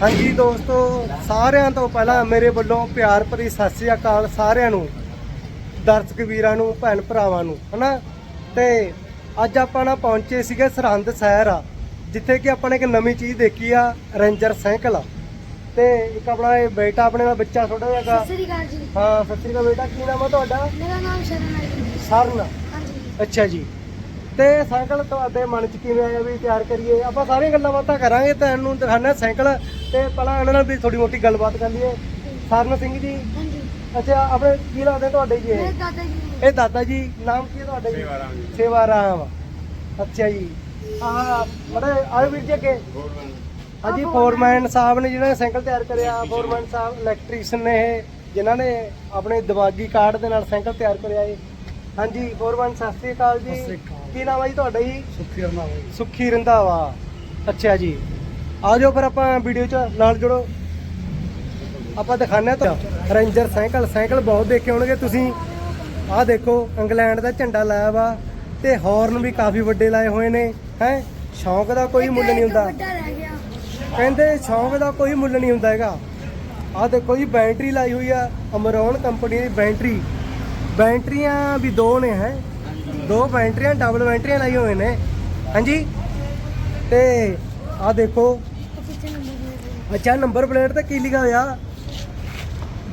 ਹਾਂਜੀ ਦੋਸਤੋ ਸਾਰਿਆਂ ਤੋਂ ਪਹਿਲਾਂ ਮੇਰੇ ਵੱਲੋਂ ਪਿਆਰ ਭਰੀ ਸਤਿ ਸ੍ਰੀ ਅਕਾਲ ਸਾਰਿਆਂ ਨੂੰ ਦਰਸ਼ਕ ਵੀਰਾਂ ਨੂੰ ਭੈਣ ਭਰਾਵਾਂ ਨੂੰ ਹਨਾ? ਤੇ ਅੱਜ ਆਪਾਂ ਨਾ ਪਹੁੰਚੇ ਸੀਗੇ ਸਰਹੰਦ ਸ਼ਹਿਰ ਆ ਜਿੱਥੇ ਕਿ ਆਪਾਂ ਨੇ ਇੱਕ ਨਵੀਂ ਚੀਜ਼ ਦੇਖੀ ਆ ਰੇਂਜਰ ਸਾਈਕਲ ਤੇ ਇੱਕ ਆਪਣਾ ਇਹ ਬੇਟਾ ਆਪਣੇ ਨਾਲ ਬੱਚਾ ਛੋਟਾ ਜਿਹਾ ਗਾ। ਸਤਿ ਸ੍ਰੀ ਅਕਾਲ ਜੀ। ਹਾਂ ਸਤਿ ਸ੍ਰੀ ਅਕਾਲ ਬੇਟਾ ਕੀ ਨਾਮ ਆ ਤੁਹਾਡਾ? ਮੇਰਾ ਨਾਮ ਸ਼ਰਨ ਹੈ ਜੀ। ਸਰਨ। ਹਾਂਜੀ। ਅੱਛਾ ਜੀ। ਤੇ ਸਾਈਕਲ ਤੁਹਾਡੇ ਮਨ ਚ ਕਿਵੇਂ ਆਇਆ ਵੀ ਤਿਆਰ ਕਰੀਏ? ਆਪਾਂ ਸਾਰੀਆਂ ਗੱਲਾਂ ਬਾਤਾਂ ਕਰਾਂਗੇ ਤੁਹਾਨੂੰ ਦਿਖਾਣਾ ਸਾਈਕਲ ਤੇ ਪਹਿਲਾਂ ਇਹਨਾਂ ਨਾਲ ਵੀ ਥੋੜੀ ਮੋਟੀ ਗੱਲਬਾਤ ਕਰ ਲਈਏ। ਸਰਨ ਸਿੰਘ ਜੀ। ਹਾਂਜੀ। ਅੱਛਾ ਆਪਣੇ ਕੀ ਲੱਗਦੇ ਤੁਹਾਡੇ ਜੀ? ਇਹ ਦਾਦਾ ਜੀ ਇਹ ਦਾਦਾ ਜੀ ਨਾਮ ਕੀ ਹੈ ਤੁਹਾਡਾ ਜੀ? ਸੇਵਾ ਰਾਮ ਜੀ। ਸੇਵਾ ਰਾਮ। ਅੱਛਾ ਜੀ। ਆਹ ਬੜੇ ਆਏ ਵੀਰ ਜੀ ਅੱਗੇ। ਹਾਂਜੀ ਫੋਰਮੈਨ ਸਾਹਿਬ ਨੇ ਜਿਹਨਾਂ ਨੇ ਸਾਈਕਲ ਤਿਆਰ ਕਰਿਆ ਫੋਰਮੈਨ ਸਾਹਿਬ ਇਲੈਕਟ੍ਰੀਸ਼ੀਅਨ ਨੇ ਇਹ ਜਿਨ੍ਹਾਂ ਨੇ ਆਪਣੇ ਦਿਮਾਗੀ ਕਾਰਡ ਦੇ ਨਾਲ ਸਾਈਕਲ ਤਿਆਰ ਕਰਿਆ ਇਹ ਹਾਂਜੀ ਫੋਰਮੈਨ ਸਤਿ ਸ੍ਰੀ ਅਕਾਲ ਜੀ। ਸਤਿ ਸ੍ਰੀ ਅਕਾਲ। ਕੀ ਨਾਮ ਹੈ ਜੀ ਤੁਹਾਡਾ ਜੀ? ਸੁਖੀ ਰਮਾ ਬਾਈ ਸੁੱਖੀ ਰੰਧਾਵਾ। ਅੱਛਾ ਜੀ। ਆ ਜਾਓ ਫਿਰ ਆਪਾਂ ਵੀਡੀਓ 'ਚ ਨਾਲ ਜੁੜੋ। ਆਪਾਂ ਦਿਖਾਉਂਦੇ ਹਾਂ ਤੁਹਾਨੂੰ। ਰੇਂਜਰ ਸਾਈਕਲ ਸਾਈਕਲ ਬਹੁਤ ਦੇਖੇ ਹੋਣਗੇ ਤੁਸੀਂ। ਆਹ ਦੇਖੋ ਇੰਗਲੈਂਡ ਦਾ ਝੰਡਾ ਲਾਇਆ ਵਾ ਤੇ ਹਾਰਨ ਵੀ ਕਾਫੀ ਵੱਡੇ ਲਾਏ ਹੋਏ ਨੇ ਹੈ? ਸ਼ੌਂਕ ਦਾ ਕੋਈ ਮੁੱਲ ਨਹੀਂ ਹੁੰਦਾ। ਕਹਿੰਦੇ ਸ਼ੌਂਕ ਦਾ ਕੋਈ ਮੁੱਲ ਨਹੀਂ ਹੁੰਦਾ ਹੈਗਾ। ਆਹ ਦੇਖੋ ਜੀ ਬੈਟਰੀ ਲਾਈ ਹੋਈ ਆ ਅਮਰੋਨ ਕੰਪਨੀ ਦੀ ਬੈਟਰੀ। ਬੈਟਰੀਆਂ ਵੀ ਦੋ ਨੇ ਹੈ? ਦੋ ਬੈਟਰੀਆਂ ਡਬਲ ਬੈਟਰੀਆਂ ਲਾਈ ਹੋਏ ਨੇ। ਹਾਂਜੀ? ਤੇ ਆਹ ਦੇਖੋ। ਅੱਛਾ ਨੰਬਰ ਪਲੇਟ ਤੇ ਕੀ ਲਿਖਿਆ ਹੋਇਆ?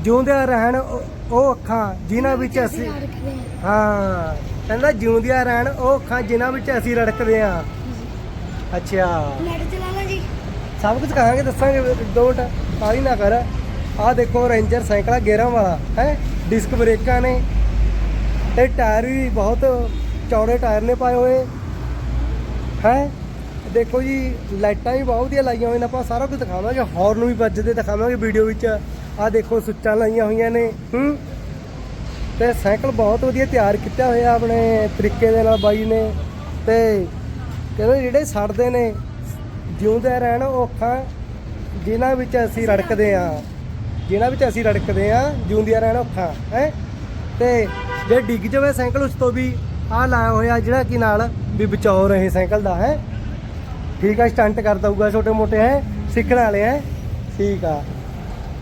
ਜਿਉਂਦਿਆਂ ਰਹਿਣ ਉਹ ਅੱਖਾਂ ਜਿਨ੍ਹਾਂ ਵਿੱਚ ਅਸੀਂ ਹਾਂ। ਕਹਿੰਦਾ ਜਿਉਂਦਿਆਂ ਰਹਿਣ ਉਹ ਅੱਖਾਂ ਜਿਨ੍ਹਾਂ ਵਿੱਚ ਅਸੀਂ ਰੜਕਦੇ ਆ ਅੱਛਾ। ਜੀ। ਸਭ ਕੁਝ ਕਹਾਂਗੇ ਦੱਸਾਂਗੇ ਦੋ ਮਿੰਟ ਕਾਹਲੀ ਨਾ ਕਰ। ਆਹ ਦੇਖੋ ਰੇਂਜਰ ਸਾਈਕਲ ਆ ਗੇਅਰਾਂ ਵਾਲਾ ਹੈ? ਡਿਸਕ ਬ੍ਰੇਕਾਂ ਨੇ। ਤੇ ਟਾਇਰ ਵੀ ਬਹੁਤ ਚੌੜੇ ਟਾਇਰ ਨੇ ਪਾਏ ਹੋਏ। ਹੈ? ਦੇਖੋ ਜੀ, ਲਾਈਟਾਂ ਵੀ ਬਹੁਤ ਵਧੀਆ ਲਾਈਆਂ ਹੋਈਆਂ ਨੇ, ਆਪਾਂ ਸਾਰਾ ਕੁਝ ਦਿਖਾਵਾਂਗੇ। ਹਾਰਨ ਵੀ ਵੱਜਦੇ ਦਿਖਾਵਾਂਗੇ ਵੀਡੀਓ ਵਿੱਚ। ਆਹ ਦੇਖੋ, ਸੁੱਚਾਂ ਲਾਈਆਂ ਹੋਈਆਂ ਨੇ। ਹੂੰ? ਤੇ ਸਾਈਕਲ ਬਹੁਤ ਵਧੀਆ ਤਿਆਰ ਕੀਤਾ ਹੋਇਆ ਆਪਣੇ ਤਰੀਕੇ ਦੇ ਨਾਲ ਬਾਈ ਨੇ। ਤੇ ਕਹਿੰਦੇ ਜਿਹੜੇ ਸੜਦੇ ਨੇ, ਜਿਉਂਦੇ ਰਹਿਣ ਉਹ ਅੱਖਾਂ ਜਿਨ੍ਹਾਂ ਵਿੱਚ ਅਸੀਂ ਰੜਕਦੇ ਆ ਜਿਨ੍ਹਾਂ ਵਿੱਚ ਅਸੀਂ ਰੜਕਦੇ ਆ ਜਿਉਂਦੀਆਂ ਰਹਿਣ ਉਹ ਅੱਖਾਂ ਹੈ? ਤੇ ਜੇ ਡਿੱਗ ਜਾਵੇ ਸਾਈਕਲ, ਉਸ ਤੋਂ ਵੀ ਆਹ ਲਾਇਆ ਹੋਇਆ ਜਿਹੜਾ ਕਿ ਨਾਲ ਵੀ ਬਚਾਓ ਰਹੇ ਸਾਈਕਲ ਦਾ, ਹੈ? ਠੀਕ ਆ, ਸਟੰਟ ਕਰ ਦਊਗਾ ਛੋਟੇ ਮੋਟੇ, ਹੈ? ਸਿੱਖਣ ਵਾਲੇ, ਹੈ? ਠੀਕ ਆ।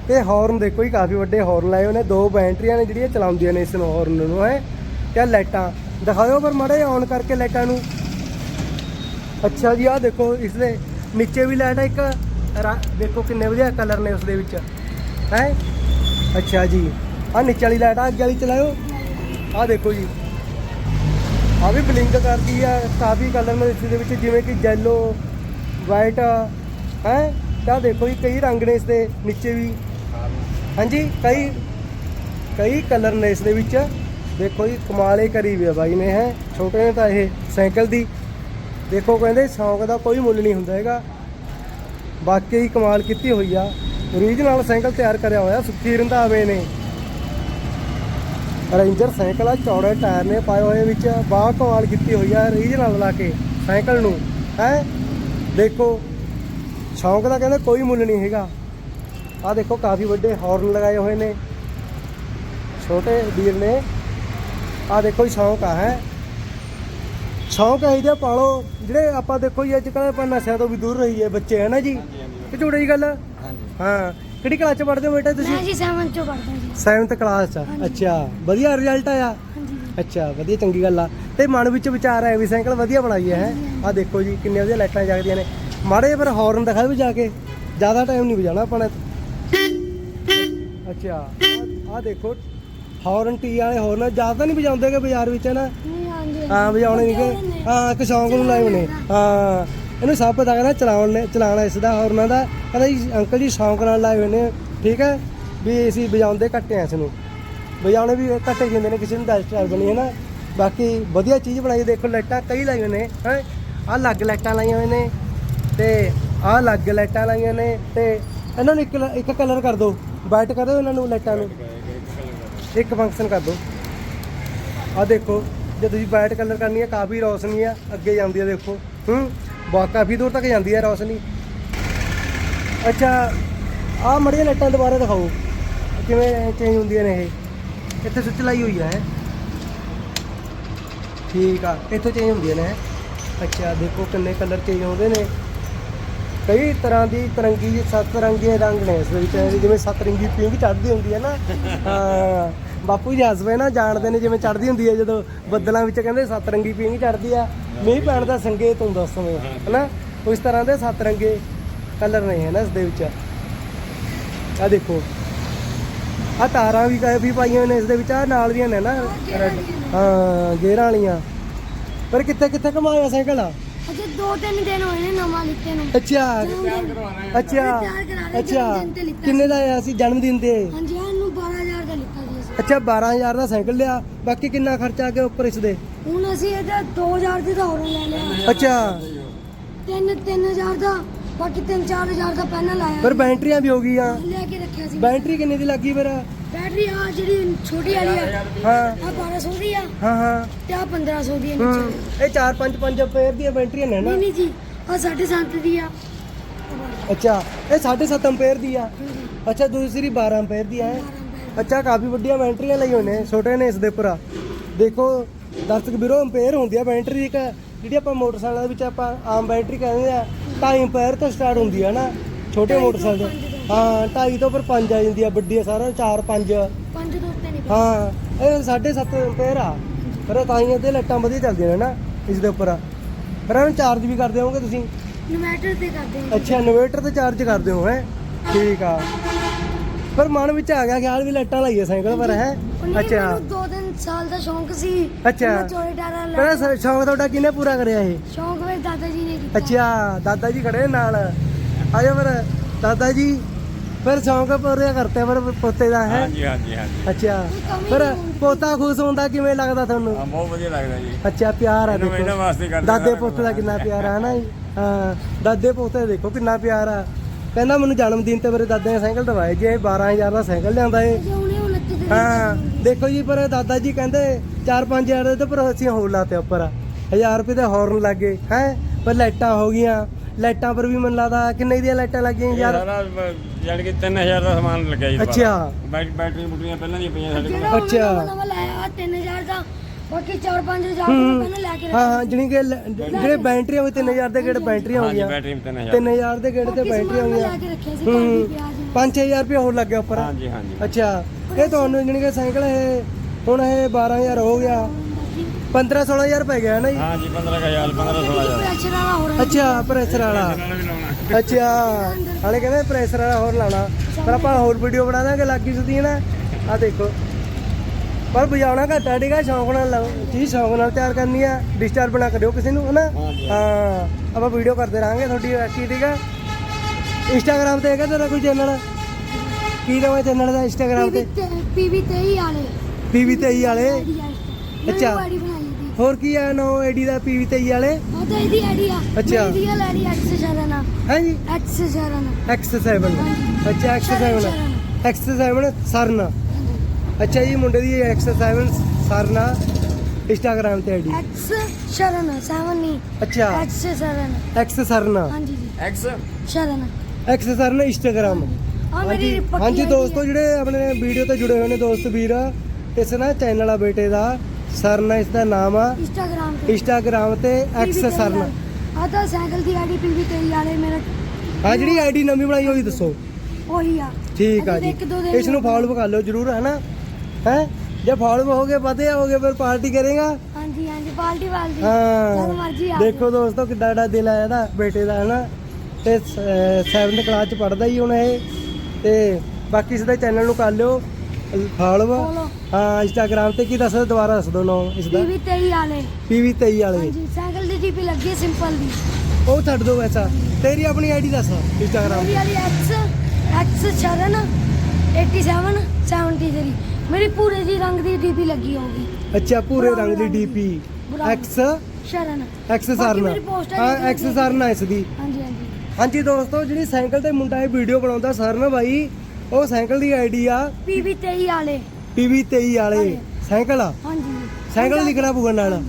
ਤੇ ਹਾਰਨ ਦੇਖੋ ਜੀ, ਕਾਫੀ ਵੱਡੇ ਹਾਰਨ ਲਾਏ ਹੋਏ ਨੇ। ਦੋ ਬੈਟਰੀਆਂ ਨੇ ਜਿਹੜੀਆਂ ਚਲਾਉਂਦੀਆਂ ਨੇ ਇਸ ਨੂੰ ਹਾਰਨ ਨੂੰ, ਹੈ? ਤੇ ਆਹ ਲਾਈਟਾਂ? ਦਿਖਾਓ ਪਰ ਮਾੜੇ ਆਨ ਕਰਕੇ ਲਾਈਟਾਂ ਨੂੰ। ਅੱਛਾ ਜੀ, ਆਹ ਦੇਖੋ ਇਸ ਦੇ ਨੀਚੇ ਵੀ ਲਾਈਟ ਹੈ ਇੱਕ ਦੇਖੋ ਕਿੰਨੇ ਵਧੀਆ ਕਲਰ ਨੇ ਉਸ ਦੇ ਵਿੱਚ, ਹੈ? ਅੱਛਾ ਜੀ, ਆਹ ਨੀਚੇ ਵਾਲੀ ਲਾਈਟ ਆ ਅੱਗੇ ਵਾਲੀ ਚਲਾਇਓ। ਆਹ ਦੇਖੋ ਜੀ। ਆ ਵੀ ਬਲਿੰਕ ਕਰਦੀ ਆ ਕਾਫੀ ਕਲਰ ਨੇ ਇਸ ਦੇ ਵਿੱਚ ਜਿਵੇਂ ਕਿ ਯੈਲੋ ਵਾਈਟ ਹੈ? ਤਾਂ ਦੇਖੋ ਜੀ, ਕਈ ਰੰਗ ਨੇ ਇਸ ਦੇ ਨੀਚੇ ਵੀ। ਹਾਂਜੀ, ਕਈ ਕਈ ਕਲਰ ਨੇ ਇਸ ਦੇ ਵਿੱਚ। ਦੇਖੋ ਜੀ, ਕਮਾਲੇ ਕਰੀ ਵੀ ਆ ਬਾਈ ਨੇ, ਹੈ? ਛੋਟੇ ਨੇ ਤਾਂ ਇਹ ਸਾਈਕਲ ਦੀ। ਦੇਖੋ, ਕਹਿੰਦੇ ਸ਼ੌਂਕ ਦਾ ਕੋਈ ਮੁੱਲ ਨਹੀਂ ਹੁੰਦਾ ਹੈਗਾ। ਵਾਕਈ ਕਮਾਲ ਕੀਤੀ ਹੋਈ ਆ। ਓਰੀਜਨਲ ਸਾਈਕਲ ਤਿਆਰ ਕਰਿਆ ਹੋਇਆ ਸੁੱਖੀ ਰੰਧਾਵੇ ਨੇ। ਰੇਂਜਰ ਸਾਈਕਲ ਆ ਚੌੜੇ ਟਾਇਰ ਨੇ ਪਾਏ ਹੋਏ ਵਿੱਚ ਬਾਹ ਕਮਾਲ ਕੀਤੀ ਹੋਈ ਆ ਰੀਜਨਲ ਲਾ ਕੇ ਸਾਈਕਲ ਨੂੰ ਹੈ? ਦੇਖੋ ਸ਼ੌਂਕ ਦਾ ਕਹਿੰਦੇ ਕੋਈ ਮੁੱਲ ਨਹੀਂ ਹੈਗਾ। ਆ ਦੇਖੋ ਕਾਫੀ ਵੱਡੇ ਹਾਰਨ ਲਗਾਏ ਹੋਏ ਨੇ। ਛੋਟੇ ਵੀਰ ਨੇ। ਆ ਦੇਖੋ ਸ਼ੌਂਕ ਆ ਹੈ? ਸ਼ੌਂਕ ਹੈ ਜਿਹਾ ਪਾਲੋ ਜਿਹੜੇ ਆਪਾਂ ਦੇਖੋ ਜੀ ਅੱਜ ਕੱਲ੍ਹ ਆਪਾਂ ਨਸ਼ਿਆਂ ਤੋਂ ਵੀ ਦੂਰ ਰਹੀਏ ਬੱਚੇ ਹੈ ਨਾ ਜੀ ਕਿ ਝੂੜੇ ਦੀ ਗੱਲ? ਹਾਂ। ਕਿਹੜੀ ਕਲਾਸ ਚ ਪੜ੍ਹਦੇ ਹੋ ਬੇਟਾ ਤੁਸੀਂ? ਮੈਂ ਜੀ 7 ਚੋਂ ਪੜਦਾ ਜੀ। 7th ਕਲਾਸ ਚ। ਅੱਛਾ ਵਧੀਆ ਰਿਜ਼ਲਟ ਆਇਆ? ਅੱਛਾ ਵਧੀਆ ਚੰਗੀ ਗੱਲ ਆ। ਤੇ ਮਨ ਵਿੱਚ ਵਿਚਾਰ ਆਇਆ ਵੀ ਸਾਈਕਲ ਵਧੀਆ ਬਣਾਈ ਹੈ? ਆ ਦੇਖੋ ਜੀ ਕਿੰਨੇ ਵਧੀਆ ਲਾਈਟਾਂ ਜਗਦੀਆਂ ਨੇ। ਮਾੜੇ ਪਰ ਹਾਰਨ ਦਿਖਾ ਵੀ ਜਾ ਕੇ। ਜ਼ਿਆਦਾ ਟਾਈਮ ਨਹੀਂ ਵਜਾਣਾ ਆਪਾਂ ਨੇ। ਅੱਛਾ ਆ ਦੇਖੋ ਹਾਰਨ ਟੀ ਵਾਲੇ ਹਾਰਨ ਜ਼ਿਆਦਾ ਨਹੀਂ ਵਜਾਉਂਦੇ ਕਿ ਬਾਜ਼ਾਰ ਵਿੱਚ ਨਾ ਨਹੀਂ ਹਾਂਜੀ ਹਾਂ ਵਜਾਉਣੇ ਨਹੀਂ ਕਿ ਹਾਂ ਇੱਕ ਸ਼ੌਂਕ ਨੂੰ ਲਾਏ ਨੇ। ਹਾਂ। ਇਹਨੂੰ ਸਭ ਪਤਾ ਕਹਿੰਦਾ ਚਲਾਉਣ ਨੇ, ਚਲਾਉਣਾ ਇਸ ਦਾ ਉਹਨਾਂ ਦਾ ਕਹਿੰਦਾ ਜੀ ਅੰਕਲ ਜੀ ਸ਼ੌਂਕ ਨਾਲ ਲਾਏ ਹੋਏ ਨੇ, ਠੀਕ ਹੈ? ਵੀ ਅਸੀਂ ਵਜਾਉਂਦੇ ਘੱਟੇ ਆ ਇਸ ਨੂੰ ਵਜਾਉਣੇ ਵੀ ਘੱਟੇ ਜਾਂਦੇ ਨੇ, ਕਿਸੇ ਨੂੰ ਦਾ ਸਟਾਈਲ ਬਣੀ ਹੈ ਨਾ। ਬਾਕੀ ਵਧੀਆ ਚੀਜ਼ ਬਣਾਈ, ਦੇਖੋ ਲਾਈਟਾਂ ਕਈ ਲਾਈਆਂ ਨੇ, ਹੈ? ਆਹ ਲੱਗ ਲਾਈਟਾਂ ਲਾਈਆਂ ਹੋਏ ਨੇ ਤੇ ਆਹ ਲੱਗ ਲਾਈਟਾਂ ਲਾਈਆਂ ਨੇ ਤੇ ਇਹਨਾਂ ਨੂੰ ਇੱਕ ਇੱਕ ਕਲਰ ਕਰ ਦਿਓ, ਵਾਈਟ ਕਰ ਦਿਓ ਇਹਨਾਂ ਨੂੰ ਲਾਈਟਾਂ ਨੂੰ। ਇੱਕ ਫੰਕਸ਼ਨ ਕਰ ਦਿਓ। ਆ ਦੇਖੋ, ਜੇ ਤੁਸੀਂ ਵਾਈਟ ਕਲਰ ਕਰਨੀ ਹੈ, ਕਾਫੀ ਰੋਸ਼ਨੀ ਆ, ਅੱਗੇ ਜਾਂਦੀ ਹੈ ਦੇਖੋ। ਹੂੰ? ਬਹੁਤ ਕਾਫੀ ਦੂਰ ਤੱਕ ਜਾਂਦੀ ਹੈ ਰੌਸਨੀ। ਅੱਛਾ ਆ ਮੜੀਆਂ ਲਾਈਟਾਂ ਦੁਬਾਰਾ ਦਿਖਾਓ। ਕਿਵੇਂ ਚੇਂਜ ਹੁੰਦੀਆਂ ਨੇ ਇਹ? ਇੱਥੇ ਸੁੱਚ ਲਾਈ ਹੋਈ ਹੈ ਠੀਕ ਆ, ਇੱਥੋਂ ਚੇਂਜ ਹੁੰਦੀਆਂ ਨੇ ਅੱਛਾ, ਦੇਖੋ ਕਿੰਨੇ ਕਲਰ ਚੇਂਜ ਹੁੰਦੇ ਨੇ। ਕਈ ਤਰ੍ਹਾਂ ਦੀ ਤਰੰਗੀ, ਸੱਤ ਰੰਗੇ ਰੰਗ ਨੇ ਇਸ ਦੇ ਵਿੱਚ। ਜਿਵੇਂ ਸੱਤ ਰੰਗੀ ਪਿੰਗ ਚੜਦੀ ਹੁੰਦੀ ਹੈ ਨਾ। ਹਾਂ, ਬਾਪੂ ਜੀ ਹੱਸਵੇ ਨਾ, ਜਾਣਦੇ ਨੇ ਜਿਵੇਂ ਚੜਦੀ ਹੁੰਦੀ ਹੈ ਜਦੋਂ ਬੱਦਲਾਂ ਵਿੱਚ ਕਹਿੰਦੇ ਸੱਤ ਰੰਗੀ ਪਿੰਗ ਚੜ੍ਹਦੀ ਆ। ਮੀਂਹ ਪੈਣ ਦਾ ਸੰਕੇਤ ਹੁੰਦਾ ਉਸ ਸਮੇਂ ਹਨਾ? ਉਸ ਤਰ੍ਹਾਂ ਦੇ ਸੱਤ ਰੰਗੇ ਕਲਰ ਨੇ ਹੈ ਨਾ ਇਸ ਦੇ ਵਿੱਚ। ਆ ਦੇਖੋ। ਆ ਤਾਰਾਂ ਵੀ ਕਾ ਵੀ ਪਾਈਆਂ ਨੇ ਇਸ ਦੇ ਵਿੱਚ ਆ ਨਾਲ ਦੀਆਂ ਨੇ ਨਾ। ਹਾਂ ਗੇਰਾਂ ਵਾਲੀਆਂ। ਪਰ ਕਿੱਥੇ ਕਿੱਥੇ ਕਮਾਇਆ ਸਾਈਕਲ ਆ? ਅਜੇ ਦੋ ਤਿੰਨ ਦਿਨ ਹੋਏ ਨੇ ਨਵਾਂ ਲਿੱਤੇ ਨੂੰ। ਅੱਛਾ। ਅੱਛਾ ਅੱਛਾ। ਜਨਮ ਦਿਨ ਤੇ ਲਿੱਤਾ ਕਿੰਨੇ ਦਾ ਆਇਆ ਸੀ ਜਨਮ ਦਿਨ ਤੇ? ਹਾਂਜੀ ਇਹਨੂੰ 12000 ਦਾ ਲਿੱਤਾ ਜੀ ਅਸੀਂ ਅੱਛਾ 12000 ਦਾ ਸਾਈਕਲ ਲਿਆ ਬਾਕੀ ਕਿੰਨਾ ਖਰਚਾ ਆ ਗਿਆ ਉੱਪਰ ਇਸ ਦੇ ਹੁਣ ਅਸੀਂ ਇਹਦਾ 2000 ਦੀ ਤਾਂ ਹੋਰ ਲੈ ਲਿਆ। ਅੱਛਾ। ਤਿੰਨ 3000 ਦਾ ਬਾਕੀ 3-4000 ਦਾ ਪਹਿਲਾਂ ਲਾਇਆ। ਪਰ ਬੈਟਰੀਆਂ ਵੀ ਹੋ ਗਈਆਂ। ਲੈ ਕੇ ਰੱਖਿਆ ਸੀ। ਬੈਟਰੀ ਕਿੰਨੇ ਦੀ ਲੱਗੀ ਫਿਰ? ਬੈਟਰੀ ਆ ਜਿਹੜੀ ਛੋਟੀ ਵਾਲੀ ਆ। ਹਾਂ। ਆ 1200 ਦੀ ਆ। ਹਾਂ ਹਾਂ। ਤੇ ਆ 1500 ਦੀ ਆ ਇਹ 4 5 5 ਐਂਪੀਅਰ ਦੀਆਂ ਬੈਟਰੀਆਂ ਨੇ ਨਾ? ਨਹੀਂ ਨਹੀਂ ਜੀ ਆ 7.5 ਦੀ ਆ। ਅੱਛਾ ਇਹ 7.5 ਐਂਪੀਅਰ ਦੀ ਆ। ਅੱਛਾ ਦੂਸਰੀ 12 ਐਂਪੀਅਰ ਦੀ ਹੈ ਅੱਛਾ ਕਾਫੀ ਵੱਡੀਆਂ ਬੈਟਰੀਆਂ ਲਈ ਨੇ ਛੋਟੇ ਨੇ ਇਸ ਦੇ ਉੱਪਰ। ਦੇਖੋ ਦਰਸ਼ਕ ਵੀਰੋ ਐਂਪੀਅਰ ਹੁੰਦੀ ਆ ਬੈਟਰੀ ਇੱਕ ਜਿਹੜੀ ਆਪਾਂ ਮੋਟਰਸਾਈਕਲ ਦੇ ਵਿੱਚ ਆਪਾਂ ਆਮ ਬੈਟਰੀ ਕਹਿੰਦੇ ਆ 2.5 ਐਂਪੀਅਰ ਤੋਂ ਸਟਾਰਟ ਹੁੰਦੀ ਆ ਨਾ ਛੋਟੇ ਮੋਟਰਸਾਈਕਲ ਦੇ ਹਾਂ 2.5 ਤੋਂ ਪਰ 5 ਆ ਜਾਂਦੀ ਆ ਵੱਡੀ ਆ ਸਾਰਾ 4 5 ਪੰਜ ਤੋਂ ਉੱਤੇ ਨਹੀਂ ਹਾਂ ਇਹ 7.5 ਐਂਪੀਅਰ ਆ। ਪਰ ਤਾਂ ਹੀ ਇਹਦੇ ਲਾਈਟਾਂ ਵਧੀਆ ਚੱਲਦੀਆਂ ਨੇ ਨਾ ਇਸ ਦੇ ਉੱਪਰ। ਪਰ ਇਹਨੂੰ ਚਾਰਜ ਵੀ ਕਰਦੇ ਹੋਵੋਗੇ ਤੁਸੀਂ? ਇਨਵਰਟਰ ਤੇ ਕਰਦੇ ਆ ਅੱਛਾ ਇਨਵੇਟਰ ਤੇ ਚਾਰਜ ਕਰਦੇ ਹੋ ਹੈ? ਠੀਕ ਆ। ਪਰ ਮਨ ਵਿੱਚ ਆ ਗਿਆ ਖਿਆਲ ਵੀ ਲਾਈਟਾਂ ਲਾਈਏ ਸਾਈਕਲ ਪਰ ਹੈ? ਅੱਛਾ। ਮੈਨੂੰ ਦੋ ਤਿੰਨ ਸਾਲ ਦਾ ਸ਼ੌਂਕ ਸੀ। ਅੱਛਾ। ਚੋਰੀ ਟਾਰਾ ਪਹਿਲਾਂ ਸ- ਸ਼ੌਂਕ ਤੁਹਾਡਾ ਕਿਹਨੇ ਪੂਰਾ ਕਰਿਆ ਇਹ? ਸ਼ੌਂਕ ਮੇਰੇ ਦਾਦਾ ਜੀ ਨੇ ਕੀਤਾ। ਅੱਛਾ ਦਾਦਾ ਜੀ ਖੜੇ ਨਾਲ। ਆਜੋ ਫਿਰ ਦਾਦਾ ਜੀ। ਫਿਰ ਸ਼ੌਂਕ ਪੂਰਾ ਕਰਤੇ ਪਰ ਪੋਤੇ ਦਾ ਹੈ? ਹਾਂਜੀ ਹਾਂਜੀ ਹਾਂਜੀ। ਅੱਛਾ। ਪਰ ਪੋਤਾ ਖੁਸ਼ ਹੁੰਦਾ ਕਿਵੇਂ ਲੱਗਦਾ ਤੁਹਾਨੂੰ? ਹਾਂ ਬਹੁਤ ਵਧੀਆ ਲੱਗਦਾ ਜੀ। ਅੱਛਾ ਪਿਆਰ ਆ ਦੇਖੋ। ਦਾਦੇ ਪੁੱਤ ਦਾ ਕਿੰਨਾ ਪਿਆਰ ਆ ਨਾ ਜੀ? ਹਾਂ ਦਾਦੇ ਪੁੱਤ ਦਾ ਦੇਖੋ ਕਿੰਨਾ ਪਿਆਰ ਆ। ਕਹਿੰਦਾ ਮੈਨੂੰ ਜਨਮ ਦਿਨ ਤੇ ਮੇਰੇ ਦਾਦੇ ਨੇ ਸਾਈਕਲ ਦਵਾਏ ਜੇ 12000 ਦਾ ਸਾਈਕਲ ਲਿਆਂਦਾ ਏ ਹਾਂ ਦੇਖੋ ਜੀ ਪਰ ਦਾਦਾ ਜੀ ਕਹਿੰਦੇ 4-5000 ਦੇ ਤੇ ਪਰ ਅਸੀਂ ਹੋਰ ਲਾਤੇ ਉੱਪਰ। 1000 ਰੁਪਏ ਦੇ ਹਾਰਨ ਲੱਗੇ ਹੈ? ਪਰ ਲਾਈਟਾਂ ਹੋ ਗਈਆਂ। ਲਾਈਟਾਂ ਪਰ ਵੀ ਮੈਨੂੰ ਲੱਗਦਾ ਕਿੰਨੇ ਦੀਆਂ ਲਾਈਟਾਂ ਲੱਗੀਆਂ ਯਾਰ? ਜਾਨ ਕਿ 3000 ਦਾ ਸਮਾਨ ਲੱਗਿਆ ਜੀ। ਅੱਛਾ। ਬੈਟ- ਬੈਟਰੀ ਬੁਟਰੀਆਂ ਪਹਿਲਾਂ ਦੀਆਂ ਪਈਆਂ ਸਾਡੇ ਕੋਲ ਅੱਛਾ। ਨਵਾਂ ਲਾਇਆ 3000 ਦਾ। ਬਾਕੀ 4-5000 ਦਾ ਹੂੰ। ਪਹਿਲਾਂ ਲੈ ਕੇ ਹਾਂ ਹਾਂ ਜਿਹੜੀ ਕਿ ਲ- ਜਿਹੜੇ ਬੈਟਰੀਆਂ ਹੋਈ 3000 ਦੇ ਗੇੜ ਬੈਟਰੀਆਂ ਹੋ ਹਾਂਜੀ ਗਈਆਂ ਬੈਟਰੀ 3000 3000 ਦੇ ਗੇੜ ਤੇ ਬੈਟਰੀਆਂ ਹੋ ਲੈ ਗਈਆਂ ਕੇ ਰੱਖਿਆ ਸੀ ਹੂੰ ਕਾਫੀ ਪਿਆਜ਼ 5-6000 ਰੁਪਏ ਹੋਰ ਲੱਗਿਆ ਉੱਪਰ। ਹਾਂਜੀ ਹਾਂਜੀ। ਅੱਛਾ ਇਹ ਤੁਹਾਨੂੰ ਜਿਹੜੀ ਕਿ ਸਾਈਕਲ ਇਹ ਹੁਣ ਇਹ 12000 ਹੋ ਗਿਆ। 15-16000 ਪੈ ਗਿਆ ਨਾ ਜੀ? ਹਾਂਜੀ 15000 15 16000 ਪ੍ਰੈਸ਼ਰ ਵਾਲਾ ਹੋ ਰਿਹਾ ਅੱਛਾ ਪ੍ਰੈਸ਼ਰ ਵਾਲਾ। ਨਾਲ ਵੀ ਲਾਉਣਾ। ਅੱਛਾ ਹਾਲੇ ਕਹਿੰਦੇ ਪ੍ਰੈਸ਼ਰ ਵਾਲਾ ਹੋਰ ਲਾਉਣਾ। ਪਰ ਆਪਾਂ ਹੋਰ ਵੀਡੀਓ ਬਣਾ ਦਾਂਗੇ ਲੱਗੀ ਸੁਦੀ ਨਾ। ਆ ਦੇਖੋ। ਪਰ ਵਜਾਉਣਾ ਘੱਟਾ ਡਿਗਾ ਸ਼ੌਂਕ ਨਾਲ ਲਾਓ। ਚੀਜ਼ ਸ਼ੌਂਕ ਨਾਲ ਤਿਆਰ ਕਰਨੀ ਆ ਡਿਸਟਰਬ ਨਾ ਕਰਿਓ ਕਿਸੇ ਨੂੰ ਹਨਾ? ਹਾਂਜੀ। ਹਾਂ ਆਪਾਂ ਵੀਡੀਓ ਕਰਦੇ ਰਹਾਂਗੇ ਤੁਹਾਡੀ ਕੀ ਠੀਕਾ ਇੰਸਟਾਗ੍ਰam ਤੇ ਹੈਗਾ ਤੇਰਾ ਕੋਈ ਚੈਨਲ ਕੀ ਨਾਮ ਹੈ ਚੈਨਲ ਦਾ ਇੰਸਟਾਗ੍ਰam ਤੇ? ਪੀਵੀ 23 ਵਾਲੇ। ਪੀਵੀ 23 ਵਾਲੇ? ਅੱਛਾ। ਹੋਰ ਕੀ ਆ ਨੋ ਆਈਡੀ ਦਾ ਪੀਵੀ 23 ਵਾਲੇ? ਉਹ ਤਾਂ ਇਹਦੀ ਆਈਡੀ ਆ। ਅੱਛਾ। ਇਹਦੀ ਆਈਡੀ ਐਕਸ ਸ਼ਰਨ ਹੈ ਜੀ ਐਕਸ ਸ਼ਰਨ X7 ਹਾਂਜੀ। ਅੱਛਾ X7 X7 ਸਰਨ। ਅੱਛਾ ਜੀ ਮੁੰਡੇ ਦੀ X7 ਸਰਨ ਇੰਸਟਾਗ੍ਰam ਤੇ ਆਈਡੀ ਐਕਸ ਸ਼ਰਨ 7 ਨਹੀਂ ਅੱਛਾ। ਐਕਸ ਸ਼ਰਨ। X ਸਰਨ। ਹਾਂਜੀ ਜੀ X Sharan X Saran Instagram ਆ ਮੇਰੀ ਪੱਕੀ ਹਾਂਜੀ ਦੋਸਤੋ ਹੈ। ਜਿਹੜੇ ਆਪਣੇ ਵੀਡੀਓ ਤੇ ਜੁੜੇ ਹੋਏ ਨੇ ਦੋਸਤ ਵੀਰ ਇਸ ਨਾ ਚੈਨਲ ਆ ਬੇਟੇ ਦਾ ਸਰਨ ਇਸ ਦਾ ਨਾਮ ਆ। ਇੰਸਟਾਗ੍ਰਾਮ ਤੇ। ਇੰਸਟਾਗ੍ਰam ਤੇ X ਸਰਨ। ਆ ਤਾਂ ਸਾਈਕਲ ਦੀ ਆਈਡੀ ਪੀਵੀ 23 ਵਾਲੇ ਮੇਰਾ ਆ ਜਿਹੜੀ ਆਈਡੀ ਨਵੀਂ ਬਣਾਈ ਹੋਈ ਦੱਸੋ। ਉਹੀ ਆ। ਠੀਕ ਆ ਜੀ। ਇਸ ਨੂੰ ਫਾਲੋ ਕਰ ਲਿਓ ਜਰੂਰ ਹੈਨਾ ਹੈ? ਜੇ ਫਾਲੋ ਹੋ ਗਏ ਵਧੇ ਹੋ ਗਏ ਫਿਰ ਪਾਰਟੀ ਕਰੇਗਾ? ਹਾਂਜੀ ਹਾਂਜੀ ਬਾਲਟੀ ਬਾਲਟੀ ਜਦ ਮਰਜ਼ੀ ਹਾਂ ਆ ਦੇਖੋ ਦੋਸਤੋ ਕਿੱਡਾ ਕਿੱਡਾ ਦਿਲ ਆ ਇਹਦਾ ਬੇਟੇ ਦਾ ਹਨਾ? ਤੇ 7th ਕਲਾਸ ਚ ਪੜਦਾ ਹੀ ਹੁਣ ਇਹ। ਤੇ ਬਾਕੀ ਦੇ ਚੈਨਲ ਨੂੰ ਕਰ ਲਿਓ। ਫਾਲੋ। Follow। ਹਾਂ ਇੰਸਟਾਗ੍ਰam ਤੇ ਕੀ ਦੱਸ ਦੁਬਾਰਾ ਦੱਸ ਦੋ ਨਾਮ ਇਸ ਦਾ। ਪੀਵੀ 23 ਵਾਲੇ। ਪੀਵੀ 23 ਵਾਲੇ। ਹਾਂਜੀ ਸਾਈਕਲ ਦੀ ਜੀਪੀ ਲੱਗੀ ਹੈ ਸਿੰਪਲ ਦੀ। ਉਹ ਛੱਡ ਦੋ ਵੈਸਾ ਤੇਰੀ ਆਪਣੀ ਆਈਡੀ ਦੱਸ ਇੰਸਟਾਗ੍ਰam ਮੇਰੀ ਵਾਲੀ ਐਕਸ ਐਕਸ ਸ਼ਰਨ 87 73 ਮੇਰੀ ਪੂਰੇ ਜੀ ਰੰਗ ਦੀ ਡੀਪੀ ਲੱਗੀ ਹੋਊਗੀ। ਅੱਛਾ ਪੂਰੇ ਰੰਗ ਦੀ DP. X Sharan. X Sarna. ਹਾਂ ਐਕਸ ਸਰਨਾ ਇਸ ਦੀ। ਹਾਂਜੀ ਹਾਂਜੀ। ਹਾਂਜੀ ਦੋਸਤੋ ਜਿਹੜੀ ਸਾਈਕਲ ਤੇ ਮੁੰਡਾ ਇਹ ਵੀਡੀਓ ਬਣਾਉਂਦਾ ਸਰਨ ਬਾਈ ਉਹ ਸਾਈਕਲ ਦੀ ਆਈਡੀ ਆ। ਪੀਵੀ 23 ਵਾਲੇ। ਪੀਵੀ 23 ਵਾਲੇ। ਸਾਈਕਲ ਆ? ਹਾਂਜੀ। ਸਾਈਕਲ ਲਿਖਣਾ ਪਊਗਾ ਨਾਲ।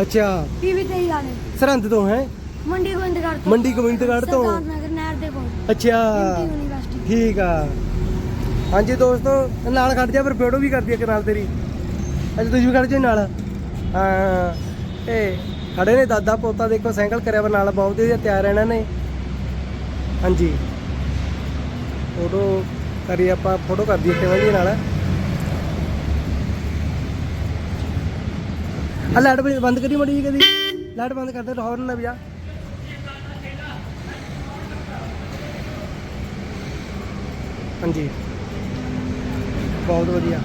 ਅੱਛਾ। ਪੀਵੀ 23 ਵਾਲੇ। ਸਰਹੰਦ ਤੋਂ ਹੈ। ਮੰਡੀ ਗੋਬਿੰਦਗੜ੍ਹ ਤੋਂ। ਮੰਡੀ ਗੋਬਿੰਦਗੜ੍ਹ ਤੋਂ। ਸਰਦਾਰ ਨਗਰ ਨਹਿਰ ਦੇ ਕੋਲ। ਅੱਛਾ। ਠੀਕ ਆ। ਹਾਂਜੀ ਦੋਸਤੋ, ਨਾਲ ਖੜ ਜਾ, ਫਿਰ ਫੋਟੋ ਵੀ ਕਰਦੀ ਆ ਨਾਲ ਤੇਰੀ। ਅੱਜ ਤੁਸੀਂ ਵੀ ਖੜ ਜਾ ਨਾਲ। ਹਾਂ, ਇਹ ਖੜੇ ਨੇ ਦਾਦਾ ਪੋਤਾ, ਦੇਖੋ ਸਾਈਕਲ ਕਰਿਆ ਵਾ, ਨਾਲ ਬਹੁਤ ਹੀ ਤਿਆਰ ਇਹਨਾਂ ਨੇ। ਹਾਂਜੀ। ਫੋਟੋ ਕਰੀ ਆਪਾਂ, ਫੋਟੋ ਕਰ ਦਈਏ ਕੇਵਲ ਨਾਲ। ਆ ਲਾਈਟ ਬੰਦ ਕਰੀ ਮੜੀ ਜੀ ਕਦੀ। ਲਾਈਟ ਬੰਦ ਕਰ ਦੇ ਹੌਰਨ ਨਾ ਵਜਾ ਹਾਂਜੀ। ਬਹੁਤ ਵਧੀਆ।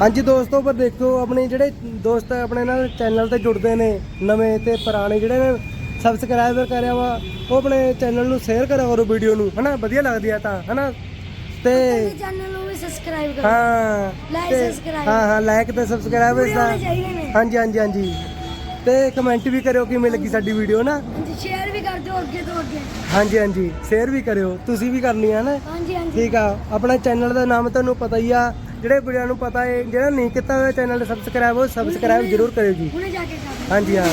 ਹਾਂਜੀ ਦੋਸਤੋ ਪਰ ਦੇਖੋ ਆਪਣੇ ਜਿਹੜੇ ਦੋਸਤ ਆਪਣੇ ਨਾਲ ਚੈਨਲ ਤੇ ਜੁੜਦੇ ਨੇ ਨਵੇਂ ਤੇ ਪੁਰਾਣੇ ਜਿਹੜੇ ਨੇ ਸਬਸਕ੍ਰਾਈਬਰ ਕਰਿਆ ਵਾ ਉਹ ਆਪਣੇ ਚੈਨਲ ਨੂੰ ਸ਼ੇਅਰ ਕਰਿਆ ਕਰੋ ਵੀਡੀਓ ਨੂੰ ਹਨਾ? ਵਧੀਆ ਲੱਗਦੀ ਆ ਤਾਂ ਹਨਾ? ਤੇ ਚੈਨਲ ਨੂੰ ਵੀ ਸਬਸਕ੍ਰਾਈਬ ਕਰੋ। ਹਾਂ ਲਾਈਕ ਤੇ ਸਬਸਕ੍ਰਾਈਬ ਦਾ। ਹਾਂਜੀ ਹਾਂਜੀ ਹਾਂਜੀ। ਤੇ ਕਮੈਂਟ ਵੀ ਕਰਿਓ ਕਿਵੇਂ ਲੱਗੀ ਸਾਡੀ ਵੀਡੀਓ ਨਾ ਹਾਂਜੀ ਸ਼ੇਅਰ ਵੀ ਕਰ ਦਿਓ ਅੱਗੇ ਤੋਂ ਅੱਗੇ। ਹਾਂਜੀ ਹਾਂਜੀ। ਸ਼ੇਅਰ ਵੀ ਕਰਿਓ। ਤੁਸੀਂ ਵੀ ਕਰਨੀ ਆ ਨਾ ਹਾਂਜੀ ਹਾਂਜੀ। ਠੀਕ ਆ। ਆਪਣਾ ਚੈਨਲ ਦਾ ਨਾਮ ਤੁਹਾਨੂੰ ਪਤਾ ਹੀ ਆ। ਜਿਹੜੇ ਵੀਡੀਓ ਨੂੰ ਪਤਾ ਹੈ ਜਿਹੜਾ ਨਹੀਂ ਕੀਤਾ ਹੋਇਆ ਚੈਨਲ ਤੇ ਸਬਸਕ੍ਰਾਈਬ ਉਹ ਸਬਸਕ੍ਰਾਈਬ ਜ਼ਰੂਰ ਕਰਿਓ ਜੀ। ਹੁਣੇ ਜਾ ਕੇ ਕਰ ਹਾਂਜੀ ਹਾਂ।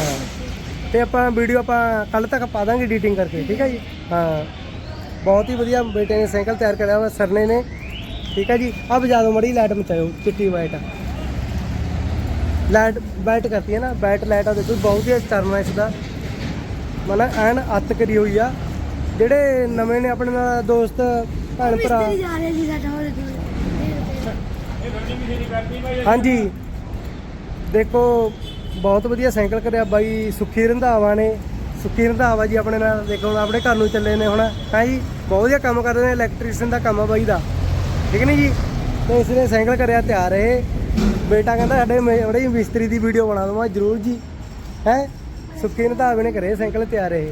ਤੇ ਆਪਾਂ ਵੀਡੀਓ ਆਪਾਂ ਕੱਲ ਤੱਕ ਪਾ ਦਾਂਗੇ ਐਡੀਟਿੰਗ ਕਰਕੇ ਠੀਕ ਹੈ ਜੀ? ਹਾਂ। ਬਹੁਤ ਹੀ ਵਧੀਆ ਬੇਟੇ ਨੇ ਸਾਈਕਲ ਤਿਆਰ ਕਰਿਆ ਵਾ ਸਰਨੇ ਨੇ। ਠੀਕ ਹੈ ਜੀ? ਆ ਬਜਾ ਦਿਓ ਮੜੀ ਲਾਈਟ ਮਚਾਇਓ ਚਿੱਟੀ ਵਾਈਟ ਲਾਈਟ ਵਾਈਟ ਕਰਤੀ ਹੈ ਨਾ ਵਾਈਟ ਲਾਈਟ ਆ ਦੇਖੋ ਬਹੁਤ ਹੀ ਸਟਰਨ ਇਸ ਦਾ ਮਨਾ ਐਨ ਅੱਤ ਕਰੀ ਹੋਈ ਆ। ਜਿਹੜੇ ਨਵੇਂ ਨੇ ਆਪਣੇ ਨਾਲ ਦੋਸਤ ਭੈਣ ਭਰਾ ਮਿਸਤਰੀ ਜਾ ਰਿਹਾ ਜੀ ਸਾਡਾ ਹੋਰ ਦੂਰ ਹਾਂਜੀ। ਦੇਖੋ, ਬਹੁਤ ਵਧੀਆ ਸਾਈਕਲ ਕਰਿਆ ਬਾਈ ਸੁੱਖੀ ਰੰਧਾਵਾ ਨੇ। ਸੁੱਖੀ ਰੰਧਾਵਾ ਜੀ ਆਪਣੇ ਨਾਲ, ਦੇਖੋ ਹੁਣ ਆਪਣੇ ਘਰ ਨੂੰ ਚੱਲੇ ਨੇ ਹੁਣ। ਹੈ ਜੀ? ਬਹੁਤ ਵਧੀਆ ਕੰਮ ਕਰਦੇ ਨੇ ਇਲੈਕਟ੍ਰੀਸ਼ੀਅਨ ਦਾ ਕੰਮ ਆ ਬਾਈ ਦਾ। ਠੀਕ ਨਹੀਂ ਜੀ? ਤੇ ਇਸ ਨੇ ਸਾਈਕਲ ਕਰਿਆ ਤਿਆਰ ਇਹ। ਬੇਟਾ ਕਹਿੰਦਾ ਸਾਡੇ ਬੜੇ ਮਿਸਤਰੀ ਦੀ ਵੀਡੀਓ ਬਣਾ ਦਵਾਂ ਜਰੂਰ ਜੀ। ਹੈ? ਸੁੱਖੀ ਰੰਧਾਵੇ ਨੇ ਕਰੇ ਸਾਈਕਲ ਤਿਆਰ ਇਹ।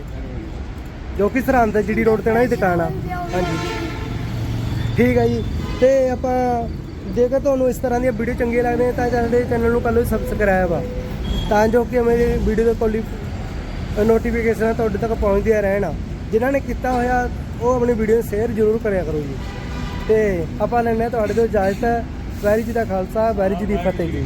ਜੋ ਕਿ ਸਰਹੰਦ ਜਿਹੜੀ ਰੋਡ ਤੇ ਨਾ ਹੀ ਦੁਕਾਨ ਆ। ਹਾਂਜੀ। ਠੀਕ ਆ ਜੀ। ਤੇ ਆਪਾਂ ਜੇਕਰ ਤੁਹਾਨੂੰ ਇਸ ਤਰ੍ਹਾਂ ਦੀਆਂ ਵੀਡੀਓ ਚੰਗੀਆਂ ਲੱਗਦੀਆਂ ਤਾਂ ਸਾਡੇ ਚੈਨਲ ਨੂੰ ਕੱਲ੍ਹ ਸਬਸਕ੍ਰਾਈਬ ਆ। ਤਾਂ ਜੋ ਕਿ ਮੇਰੀ ਵੀਡੀਓ ਦੇ ਕੋਲੀ ਨੋਟੀਫਿਕੇਸ਼ਨ ਤੁਹਾਡੇ ਤੱਕ ਪਹੁੰਚਦੀਆਂ ਰਹਿਣ। ਜਿਨ੍ਹਾਂ ਨੇ ਕੀਤਾ ਹੋਇਆ, ਉਹ ਆਪਣੀ ਵੀਡੀਓ ਨੂੰ ਸ਼ੇਅਰ ਜ਼ਰੂਰ ਕਰਿਆ ਕਰੋ ਜੀ। ਤੇ ਆਪਾਂ ਲੈਣੇ ਤੁਹਾਡੇ ਤੋਂ ਇਜਾਜ਼ਤ ਹੈ। ਵੈਰੀ ਜੀ ਦਾ ਖਾਲਸਾ ਵੈਰੀ ਜੀ ਦੀ ਫਤਿਹ ਜੀ।